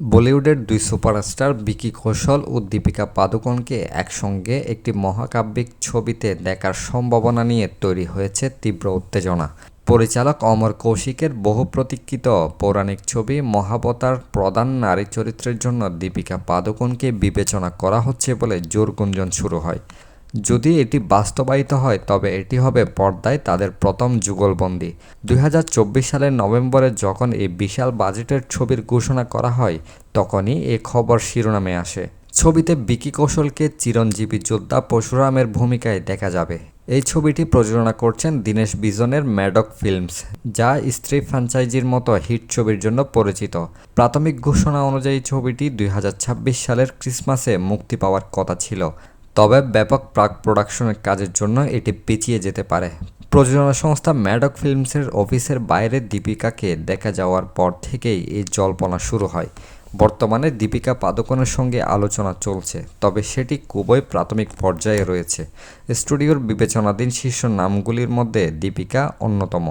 বলিউডের দুই সুপারস্টার বিকি কৌশল ও দীপিকা পাদুকোনকে একসঙ্গে একটি মহাকাব্যিক ছবিতে দেখার সম্ভাবনা নিয়ে তৈরি হয়েছে তীব্র উত্তেজনা। পরিচালক অমর কৌশিকের বহু প্রতীক্ষিত পৌরাণিক ছবি মহাবতার প্রধান নারী চরিত্রের জন্য দীপিকা পাদুকোনকে বিবেচনা করা হচ্ছে বলে জোর গুঞ্জন শুরু হয়। যদি এটি বাস্তবায়িত হয়, তবে এটি হবে পর্দায় তাদের প্রথম যুগলবন্দি। দুই হাজার চব্বিশ সালের নভেম্বরে যখন এই বিশাল বাজেটের ছবির ঘোষণা করা হয়, তখনই এ খবর শিরোনামে আসে। ছবিতে বিকি কৌশলকে চিরঞ্জীবী যোদ্ধা পরশুরামের ভূমিকায় দেখা যাবে। এই ছবিটি প্রযোজনা করছেন দীনেশ বিজনের ম্যাডক ফিল্মস, যা স্ত্রী ফ্র্যাঞ্চাইজির মতো হিট ছবির জন্য পরিচিত। প্রাথমিক ঘোষণা অনুযায়ী ছবিটি দুই হাজার ছাব্বিশ সালের ক্রিসমাসে মুক্তি পাওয়ার কথা ছিল। তবে ব্যাপক প্রাক প্রোডাকশনের কাজের জন্য এটি পিছিয়ে যেতে পারে। প্রযোজনা সংস্থা ম্যাডক ফিল্মসের অফিসের বাইরে দীপিকাকে দেখা যাওয়ার পর থেকেই এই জল্পনা শুরু হয়। বর্তমানে দীপিকা পাদুকোনের সঙ্গে আলোচনা চলছে, তবে সেটি খুবই প্রাথমিক পর্যায়ে রয়েছে। স্টুডিওর বিবেচনাধীন শীর্ষ নামগুলির মধ্যে দীপিকা অন্যতম।